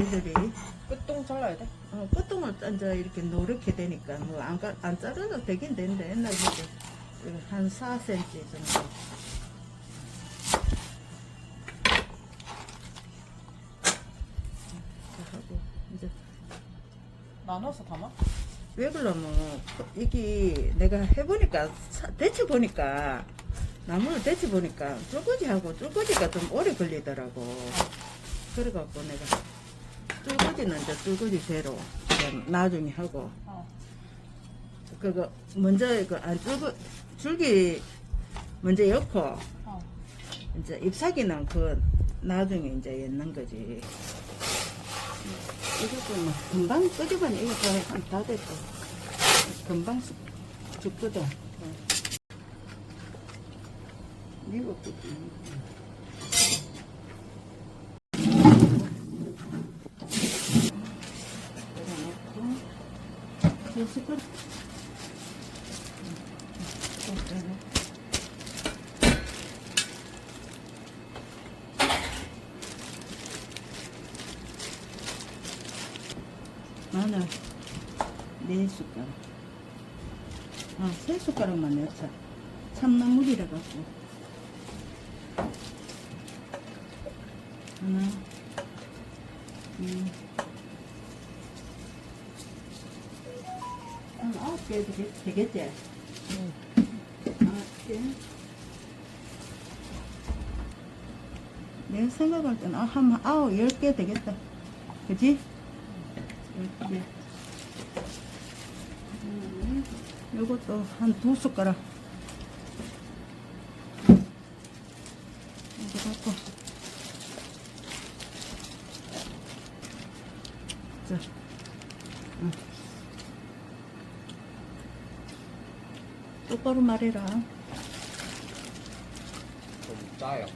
애들이 끝동 잘라야 돼? 어, 꽃동을 이제 이렇게 노랗게 되니까 뭐안 안 자르도 되긴 되는데 옛날에 이제 한 4cm 정도. 하고 이제 나눠서 담아? 왜 그러면 이게 내가 해보니까 사- 데쳐 보니까 나무를 데쳐 보니까 쫄거지하고 쫄거지가 좀 오래 걸리더라고. 그래갖고 내가 쫄거지는 이제 쫄거지 대로 나중에 하고 어. 그거 먼저 그안 줄기 줄기 먼저 엮고 어. 이제 잎사귀는 그 나중에 이제 엮는 거지. 이것도 뭐 금방 끄집어내 이거 다, 다 됐어. 금방 죽- 죽거든. 어. 이거 두 스푼. 마늘 네 숟가락. 아, 세 숟가락만 넣자. 참나물이라 갖고. 하나, 둘, 개 되겠, 되겠지? 개. 내가 생각할 때는 아, 한 아홉, 열 개 되겠다. 그지? 이렇게. 음, 요것도 한 두 숟가락. 이렇게 갖고. 자. 응. 똑바로 말해라. 좀 짜요.